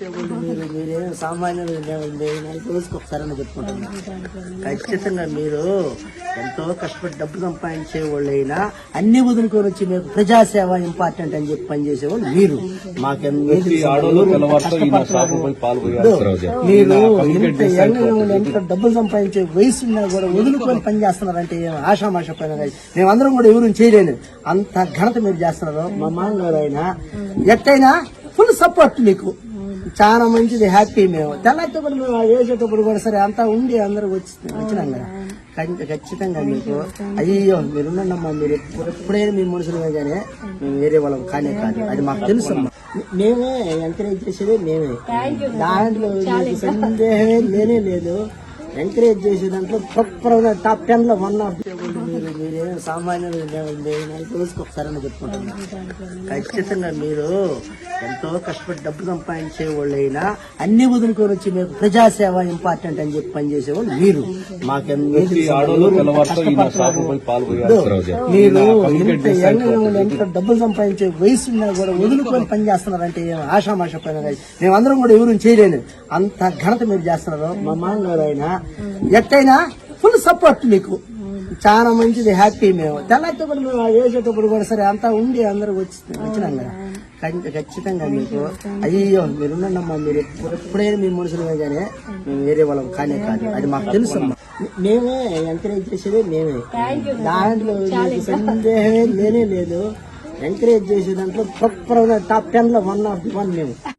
మీరు మీరేం సామాన్యులు రోజుకి ఒకసారి చెప్పుకుంటున్నా. ఖచ్చితంగా మీరు ఎంతో కష్టపడి డబ్బు సంపాదించే వాళ్ళైనా అన్ని వదులుకొని వచ్చి మీకు ప్రజాసేవ ఇంపార్టెంట్ అని చెప్పి పనిచేసేవాళ్ళు మీరు. మీరు ఎంత ఎంత డబ్బులు సంపాదించే వయసు ఉన్నా కూడా వదులుకొని పని చేస్తున్నారంటే ఆషామాష పని. మేమందరం కూడా ఎవరు చేయలేను. అంత ఘనత మీరు చేస్తున్నారు. మా మామగారు అయినా ఎట్టయినా ఫుల్ సపోర్ట్ మీకు. చాలా మంచిది హ్యాపీ మేము. తెల్లతో కూడా మేము వేసేటప్పుడు కూడా సరే అంతా ఉండి అందరూ వచ్చి వచ్చినాం కదా. ఖచ్చితంగా మీకు. అయ్యో మీరు ఉండండమ్మా మీరు ఎప్పుడు ఎప్పుడైనా మీ మనుషులమే కానీ మేము వేరే వాళ్ళం కానే కాదు. అది మాకు తెలుసు అమ్మా. మేమే ఎంకరేజ్ చేసేది మేమే. దాంట్లో సందేహమే లేనే లేదు. ఎంకరేజ్ చేసే దాంట్లో ప్రాపర్ టాప్ టెన్లో వన్ ఆఫ్ మీరు సామాన్యులు రోజుకి ఒకసారి చెప్పుకుంటున్నా. ఖచ్చితంగా మీరు ఎంతో కష్టపడి డబ్బు సంపాదించే వాళ్ళైనా అన్ని వదులుకొని వచ్చి మీకు ప్రజాసేవ ఇంపార్టెంట్ అని చెప్పి పనిచేసేవాళ్ళు మీరు. పోయారు మీరు ఎంత యంగ్ ఎంత డబ్బులు సంపాదించే వయసు ఉన్నా కూడా వదులుకొని పని చేస్తున్నారంటే ఆషామాష పని. మేమందరం కూడా ఎవరు చేయలేను. అంత ఘనత మీరు చేస్తున్నారు మా మామగారు అయినా ఎట్టయినా ఫుల్ సపోర్ట్ మీకు. చాలా మంచిది హ్యాపీ మేము. తెల్లతో మేము వేసేటప్పుడు కూడా సరే అంతా ఉండి అందరూ వచ్చి వచ్చినాం కదా. ఖచ్చితంగా మీకు అయ్యో మీరు మీరు ఎప్పుడు ఎప్పుడైనా మీ మనుషులమే కానీ మేము వేరే వాళ్ళం కానే కాదు. అది మాకు తెలుసు మేమే ఎంకరేజ్ చేసేది మేమే. దాంట్లో సందేహమే లేనే లేదు. ఎంకరేజ్ చేసే దాంట్లో ప్రాపర్ టాప్ టెన్లో వన్ ఆఫ్ వన్ మేము.